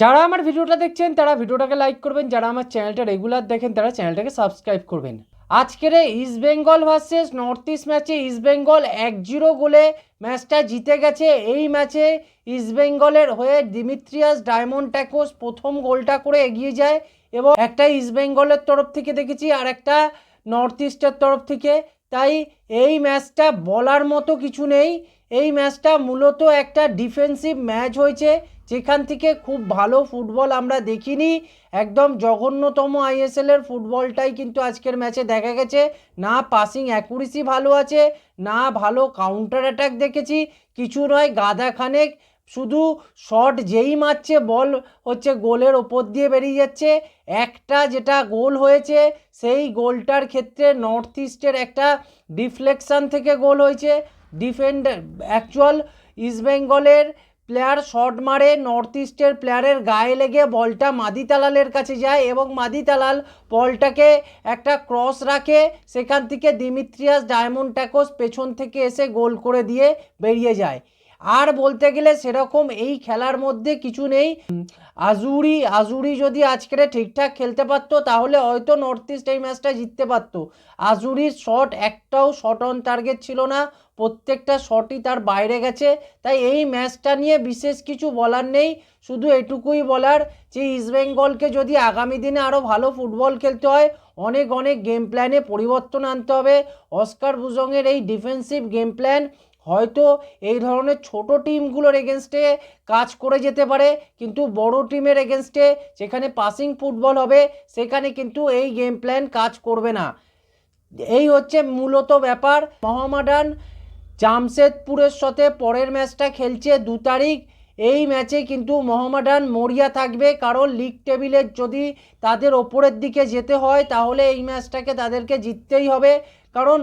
যারা আমার ভিডিওটা দেখছেন, তারা ভিডিওটাকে লাইক করবেন। যারা আমার চ্যানেলটা রেগুলার দেখেন, তারা চ্যানেলটাকে সাবস্ক্রাইব করবেন। আজকের East Bengal versus North East ম্যাচে ইস্ট বেঙ্গল এক জিরো গোলে ম্যাচটা জিতে গেছে। এই ম্যাচে ইস্ট বেঙ্গলের হয়ে দিমিত্রিয়াস ডায়মন্ড ট্যাকোস প্রথম গোলটা করে এগিয়ে যায় এবং একটা ইস্ট বেঙ্গলের তরফ থেকে দেখেছি আর একটা নর্থ ইস্টের তরফ থেকে। তাই এই ম্যাচটা বলার মতো কিছু নেই। এই ম্যাচটা মূলত একটা ডিফেন্সিভ ম্যাচ হয়েছে। যেখান থেকে খুব ভালো ফুটবল আমরা দেখিনি। একদম জঘন্যতম আইএসএল এর ফুটবলটাই কিন্তু আজকের ম্যাচে দেখা গেছে। না পাসিং অ্যাকুরেসি ভালো আছে, না ভালো কাউন্টার অ্যাটাক দেখেছি। কিছু নয়, গাদা খানেক। শুধু শট যেই মারছে বল হচ্ছে গোলের ওপর দিয়ে বেরিয়ে যাচ্ছে। একটা যেটা গোল হয়েছে, সেই গোলটার ক্ষেত্রে নর্থ ইস্টের একটা ডিফ্লেকশন থেকে গোল হয়েছে। ডিফেন্ডার অ্যাকচুয়াল ইস্টবেঙ্গলের প্লেয়ার শট মারে নর্থ ইস্টের প্লেয়ারের গায়ে লেগে বলটা মাদি তালালের কাছে যায় এবং মাদি তালাল বলটাকে একটা ক্রস রাখে। সেখান থেকে দিমিত্রিয়াস ডায়মন্ড ট্যাকোস পেছন থেকে এসে গোল করে দিয়ে বেরিয়ে যায়। আর বলতে গেলে সেরকম এই খেলার মধ্যে কিছু নেই। আজুরি আজুরি যদি আজকের ঠিকঠাক খেলতে পারতো, তাহলে হয়তো নর্থ ইস্ট এই ম্যাচটা জিততে পারতো। আজুরির শট একটাও শট অন টার্গেট ছিল না। প্রত্যেকটা শটই তার বাইরে গেছে। তাই এই ম্যাচটা নিয়ে বিশেষ কিছু বলার নেই। শুধু এটুকুই বলার যে ইস্টবেঙ্গলকে যদি আগামী দিনে আরও ভালো ফুটবল খেলতে হয়, অনেক অনেক গেম প্ল্যানে পরিবর্তন আনতে হবে। অস্কার বুজংয়ের এই ডিফেন্সিভ গেম প্ল্যান হয়তো এই ধরনের ছোট টিমগুলোর এগেনস্টে কাজ করে যেতে পারে, কিন্তু বড় টিমের এগেনস্টে যেখানে পাসিং ফুটবল হবে, সেখানে কিন্তু এই গেম প্ল্যান কাজ করবে না। এই হচ্ছে মূলত ব্যাপার। মহামাডান জামশেদপুরের সাথে পরের ম্যাচটা খেলছে দু তারিখ। এই ম্যাচে কিন্তু মোহামেডান মরিয়া থাকবে, কারণ লিগ টেবিলের যদি তাদের ওপরের দিকে যেতে হয়, তাহলে এই ম্যাচটাকে তাদেরকে জিততেই হবে। কারণ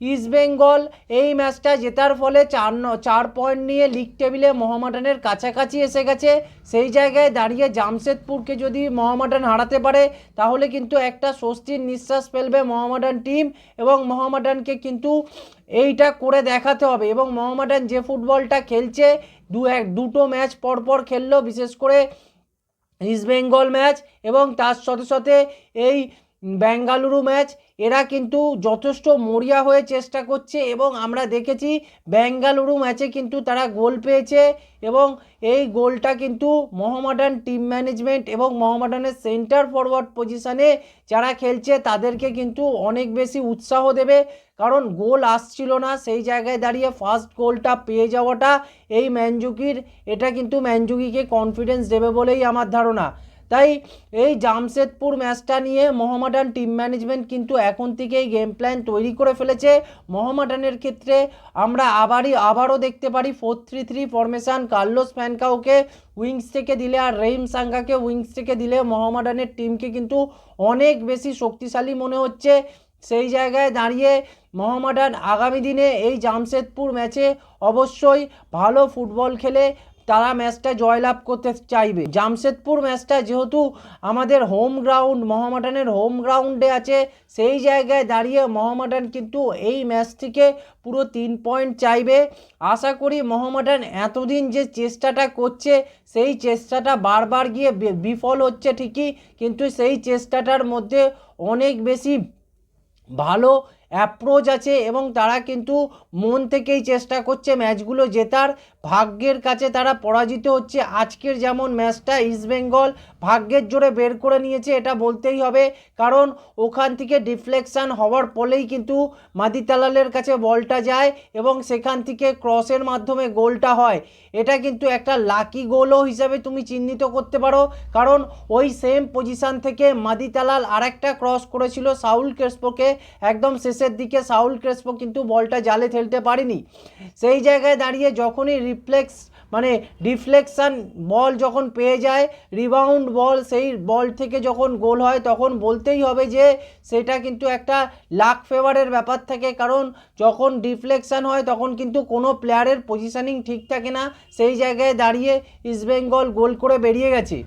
ইস্টবেঙ্গল এই ম্যাচটা জেতার ফলে চার চার পয়েন্ট নিয়ে লিগ টেবিলে মোহামেডানের কাছাকাছি এসে গেছে। সেই জায়গায় দাঁড়িয়ে জামশেদপুরকে যদি মোহামেডান হারাতে পারে, তাহলে কিন্তু একটা স্বস্তির নিঃশ্বাস ফেলবে মোহামেডান টিম এবং মোহামেডানকে কিন্তু এইটা করে দেখাতে হবে। এবং মোহামেডান যে ফুটবলটা খেলছে, দু এক, দুটো ম্যাচ পরপর পর খেললো, বিশেষ করে ইস্টবেঙ্গল ম্যাচ এবং তার সাথে সাথে এই বেঙ্গালুরু ম্যাচ, এরা কিন্তু যথেষ্ট মরিয়া হয়ে চেষ্টা করছে এবং আমরা দেখেছি বেঙ্গালুরু ম্যাচে কিন্তু তারা গোল পেয়েছে এবং এই গোলটা কিন্তু মোহামেডান টিম ম্যানেজমেন্ট এবং মোহামেডানের সেন্টার ফরওয়ার্ড পজিশানে যারা খেলছে তাদেরকে কিন্তু অনেক বেশি উৎসাহ দেবে। কারণ গোল আসছিল না, সেই জায়গায় দাঁড়িয়ে ফার্স্ট গোলটা পেয়ে যাওয়াটা এই ম্যানজুকির এটা কিন্তু ম্যানজুকিকে কনফিডেন্স দেবে বলেই আমার ধারণা। তাই এই জামশেদপুর ম্যাচটা নিয়ে মোহামেডান টিম ম্যানেজমেন্ট কিন্তু এখন থেকেই গেম প্ল্যান তৈরি করে ফেলেছে। মোহামেডানের ক্ষেত্রে আমরা আবারই, আবারও দেখতে পারি four three three formation Carlos ফ্যানকাওকে wings থেকে দিলে আর রহিম সাঙ্গাকে উইংস থেকে দিলে মোহামেডানের টিমকে কিন্তু অনেক বেশি শক্তিশালী মনে হচ্ছে। সেই জায়গায় দাঁড়িয়ে মোহামেডান আগামী দিনে এই জামশেদপুর ম্যাচে অবশ্যই ভালো ফুটবল খেলে তারা ম্যাচটা জয়লাভ করতে চাইবে। জামশেদপুর ম্যাচটা যেহেতু আমাদের হোম গ্রাউন্ড মহামাটানের হোম গ্রাউন্ডে আছে, সেই জায়গায় দাঁড়িয়ে মোহামেডান কিন্তু এই ম্যাচ থেকে পুরো তিন পয়েন্ট চাইবে। আশা করি মহামাটান এতদিন যে চেষ্টাটা করছে, সেই চেষ্টাটা বারবার গিয়ে বিফল হচ্ছে ঠিকই, কিন্তু সেই চেষ্টাটার মধ্যে অনেক বেশি ভালো অ্যাপ্রোচ আছে এবং তারা কিন্তু মন থেকেই চেষ্টা করছে ম্যাচগুলো জেতার। ভাগ্যের কাছে তারা পরাজিত হচ্ছে। আজকের যেমন ম্যাচটা ইস্টবেঙ্গল ভাগ্যের জোরে বের করে নিয়েছে, এটা বলতেই হবে। কারণ ওখান থেকে ডিফ্লেকশান হওয়ার ফলেই কিন্তু মাদিতালালের কাছে বলটা যায় এবং সেখান থেকে ক্রসের মাধ্যমে গোলটা হয়। এটা কিন্তু একটা লাকি গোলও হিসাবে তুমি চিহ্নিত করতে পারো। কারণ ওই সেম পজিশান থেকে মাদিতালাল আরেকটা ক্রস করেছিল সাউল ক্রেসপোকে একদম শেষের দিকে সাউল ক্রেসপো কিন্তু বলটা জালে ফেলতে পারেনি। সেই জায়গায় দাঁড়িয়ে যখনই রিফ্লেক্স মানে ডিফ্লেকশান বল যখন পেয়ে যায়, রিবাউন্ড বল, সেই বল থেকে যখন গোল হয়, তখন বলতেই হবে যে সেটা কিন্তু একটা লাক ফেভারের ব্যাপার থাকে। কারণ যখন ডিফ্লেকশান হয়, তখন কিন্তু কোনো প্লেয়ারের পজিশানিং ঠিক থাকে না। সেই জায়গায় দাঁড়িয়ে ইস্টবেঙ্গল গোল করে বেরিয়ে গেছে।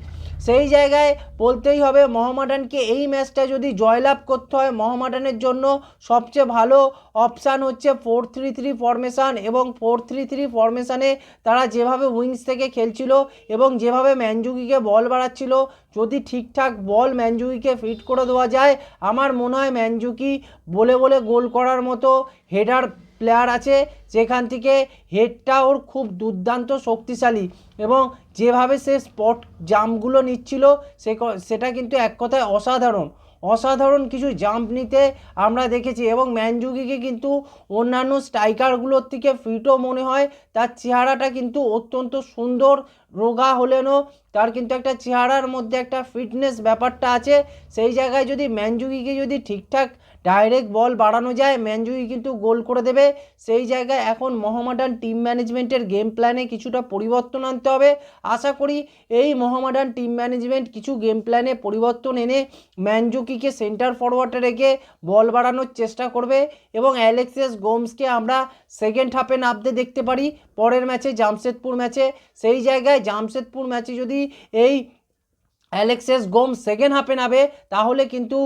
সেই জায়গায় বলতেই হবে মোহামেডানকে এই ম্যাচটা যদি জয়লাভ করতে হয় মোহামেডানের জন্য সবচেয়ে ভালো অপশান হচ্ছে ফোর থ্রি থ্রি ফরমেশান এবং ফোর থ্রি থ্রি ফরমেশানে তারা যেভাবে উইংস থেকে খেলছিল এবং যেভাবে ম্যানজুকিকে বল বাড়াচ্ছিল, যদি ঠিকঠাক বল ম্যানজুকিকে ফিট করে দেওয়া যায়, আমার মনে হয় ম্যানজুকি বলে বলে গোল করার মতো হেডার প্লেয়ার আছে, যেখান থেকে হেডটা ওর খুব দুর্দান্ত শক্তিশালী এবং যেভাবে সে স্পট জাম্পগুলো নিচ্ছিল, সে সেটা কিন্তু এক কথায় অসাধারণ। অসাধারণ কিছু জাম্প নিতে আমরা দেখেছি এবং ম্যানজুকিকে কিন্তু অন্যান্য স্ট্রাইকারগুলোর থেকে ফিটও মনে হয়, তার চেহারাটা কিন্তু অত্যন্ত সুন্দর, রোগা হলেনও, তার কিন্তু একটা চেহারার মধ্যে একটা ফিটনেস ব্যাপারটা আছে। সেই জায়গায় যদি ম্যানজুকিকে যদি ঠিকঠাক ডাইরেক্ট বল বাড়ানো যায় ম্যানজুকি কিন্তু গোল করে দেবে। সেই জায়গায় এখন মোহামেডান টিম ম্যানেজমেন্টের গেম প্ল্যানে কিছুটা পরিবর্তন আনতে হবে। আশা করি এই মোহামেডান টিম ম্যানেজমেন্ট কিছু গেম প্ল্যানে পরিবর্তন এনে ম্যানজুকিকে সেন্টার ফরওয়ার্ডে রেখে বল বাড়ানোর চেষ্টা করবে এবং অ্যালেক্সিয়াস গোমসকে আমরা সেকেন্ড হাফে নামতে দেখতে পারি। পরের ম্যাচে জামশেদপুর ম্যাচে সেই জায়গায় জামশেদপুর ম্যাচে যদি এই অ্যালেক্সেস গোম সেকেন্ড হাফে নামে, তাহলে কিন্তু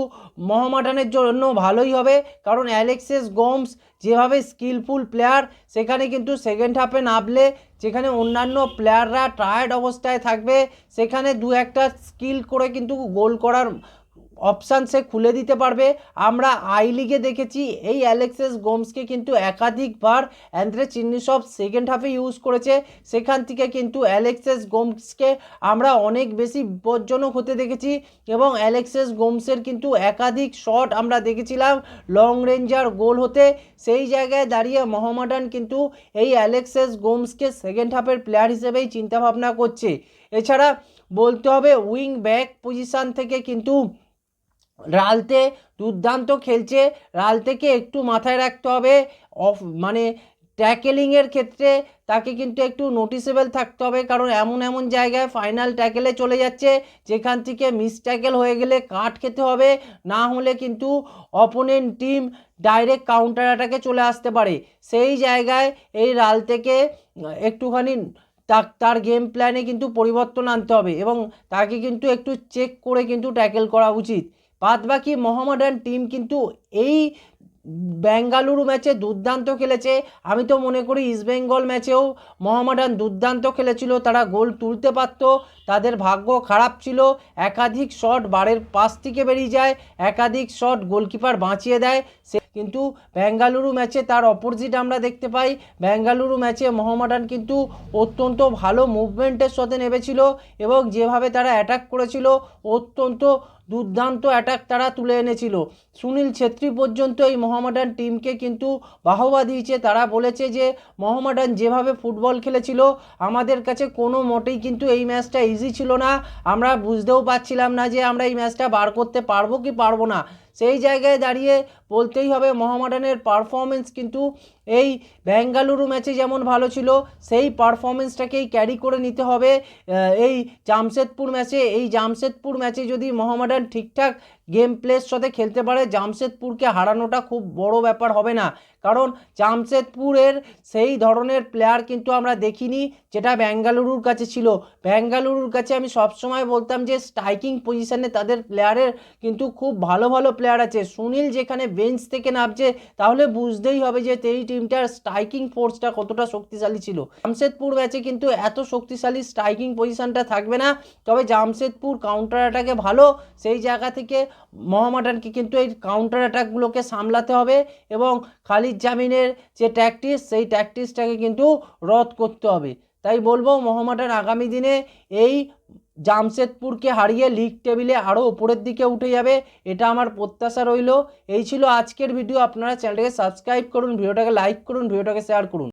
মহামাডানের জন্য ভালোই হবে। কারণ অ্যালেক্সেস গোমস যেভাবে স্কিলফুল প্লেয়ার সেখানে কিন্তু সেকেন্ড হাফে নামলে, যেখানে অন্যান্য প্লেয়াররা টায়ার্ড অবস্থায় থাকবে, সেখানে দু একটা স্কিল করে কিন্তু গোল করার অপশান সে খুলে দিতে পারবে। আমরা আই লিগে দেখেছি, এই অ্যালেক্সেস গোমসকে কিন্তু একাধিকবার অ্যান্দ্রে চিন্নিসব সেকেন্ড হাফে ইউজ করেছে। সেখান থেকে কিন্তু অ্যালেক্সেস গোমসকে আমরা অনেক বেশি বিপজ্জনক হতে দেখেছি এবং অ্যালেক্সেস গোমসের কিন্তু একাধিক শট আমরা দেখেছিলাম লং রেঞ্জার গোল হতে। সেই জায়গায় দাঁড়িয়ে মোহামেডান কিন্তু এই অ্যালেক্সেস গোমসকে সেকেন্ড হাফের প্লেয়ার হিসেবেই চিন্তাভাবনা করছে। এছাড়া বলতে হবে উইং ব্যাক পজিশান থেকে কিন্তু রালতে দুর্দান্ত খেলছে। রালতেকে একটু মাথায় রাখতে হবে। অফ মানে ট্যাকেলিংয়ের ক্ষেত্রে তাকে কিন্তু একটু নোটিসেবল থাকতে হবে। কারণ এমন এমন জায়গায় ফাইনাল ট্যাকেলে চলে যাচ্ছে, যেখান থেকে মিস ট্যাকেল হয়ে গেলে কাট খেতে হবে। না হলে কিন্তু অপোনেন্ট টিম ডাইরেক্ট কাউন্টার অ্যাটাকে চলে আসতে পারে। সেই জায়গায় এই রাল থেকে একটুখানি তার গেম প্ল্যানে কিন্তু পরিবর্তন আনতে হবে এবং তাকে কিন্তু একটু চেক করে কিন্তু ট্যাকেল করা উচিত। বাদ বাকি মোহামেডান টিম কিন্তু এই বেঙ্গালুরু ম্যাচে দুর্দান্ত খেলেছে। আমি তো মনে করি ইস্টবেঙ্গল ম্যাচেও মোহামেডান দুর্দান্ত খেলেছিল। তারা গোল তুলতে পারত, তাদের ভাগ্য খারাপ ছিল। একাধিক শট বারের পাশ থেকে বেরিয়ে যায়, একাধিক শট গোলকিপার বাঁচিয়ে দেয়। সে কিন্তু বেঙ্গালুরু ম্যাচে তার অপোজিট আমরা দেখতে পাই। বেঙ্গালুরু ম্যাচে মোহামেডান কিন্তু অত্যন্ত ভালো মুভমেন্টের সাথে নেমেছিল এবং যেভাবে তারা অ্যাটাক করেছিল, অত্যন্ত দুর্দান্ত অ্যাটাক তারা তুলে এনেছিল। সুনীল ছেত্রী পর্যন্ত এই মোহামেডান টিমকে কিন্তু বাহবা দিয়েছে। তারা বলেছে যে, মোহামেডান যেভাবে ফুটবল খেলেছিল, আমাদের কাছে কোনো মোটেই কিন্তু এই ম্যাচটা ইজি ছিল না। আমরা বুঝতেও পারছিলাম না যে আমরা এই ম্যাচটা বার করতে পারব কি পারব না। সেই জায়গায় দাঁড়িয়ে বলতেই হবে, মোহামেডানের পারফরমেন্স কিন্তু এই বেঙ্গালুরু ম্যাচে যেমন ভালো ছিল, সেই পারফরমেন্সটাকেই ক্যারি করে নিতে হবে। এই জামশেদপুর ম্যাচে এই জামশেদপুর ম্যাচে যদি মোহামেডান ঠিকঠাক গেম প্লের সাথে খেলতে পারে, জামশেদপুরকে হারানোটা খুব বড় ব্যাপার হবে না। কারণ জামশেদপুরের সেই ধরনের প্লেয়ার কিন্তু আমরা দেখিনি, যেটা বেঙ্গালুরুর কাছে ছিল। বেঙ্গালুরুর কাছে আমি সবসময় বলতাম যে স্ট্রাইকিং পজিশনে তাদের প্লেয়ারের কিন্তু খুব ভালো ভালো প্লেয়ার আছে। সুনীল যেখানে বেঞ্চ থেকে নামছে, তাহলে বুঝতেই হবে যে এই টিমটার স্ট্রাইকিং ফোর্সটা কতটা শক্তিশালী ছিল। জামশেদপুর ম্যাচে কিন্তু এত শক্তিশালী স্ট্রাইকিং পজিশনটা থাকবে না, তবে জামশেদপুর কাউন্টার অ্যাটাকে ভালো, সেই জায়গা থেকে মোহামেডানকে কিন্তু এই কাউন্টার অ্যাটাকগুলোকে সামলাতে হবে এবং খালিদ জামিনের যে ট্যাকটিস সেই ট্যাকটিসটাকে কিন্তু রদ করতে হবে। তাই বলব মোহামেডান আগামী দিনে এই জামশেদপুরকে হারিয়ে লিগ টেবিলে আরও উপরের দিকে উঠে যাবে, এটা আমার প্রত্যাশা রইল। এই ছিল আজকের ভিডিও আপনারা চ্যানেলটাকে সাবস্ক্রাইব করুন ভিডিওটাকে লাইক করুন ভিডিওটাকে শেয়ার করুন।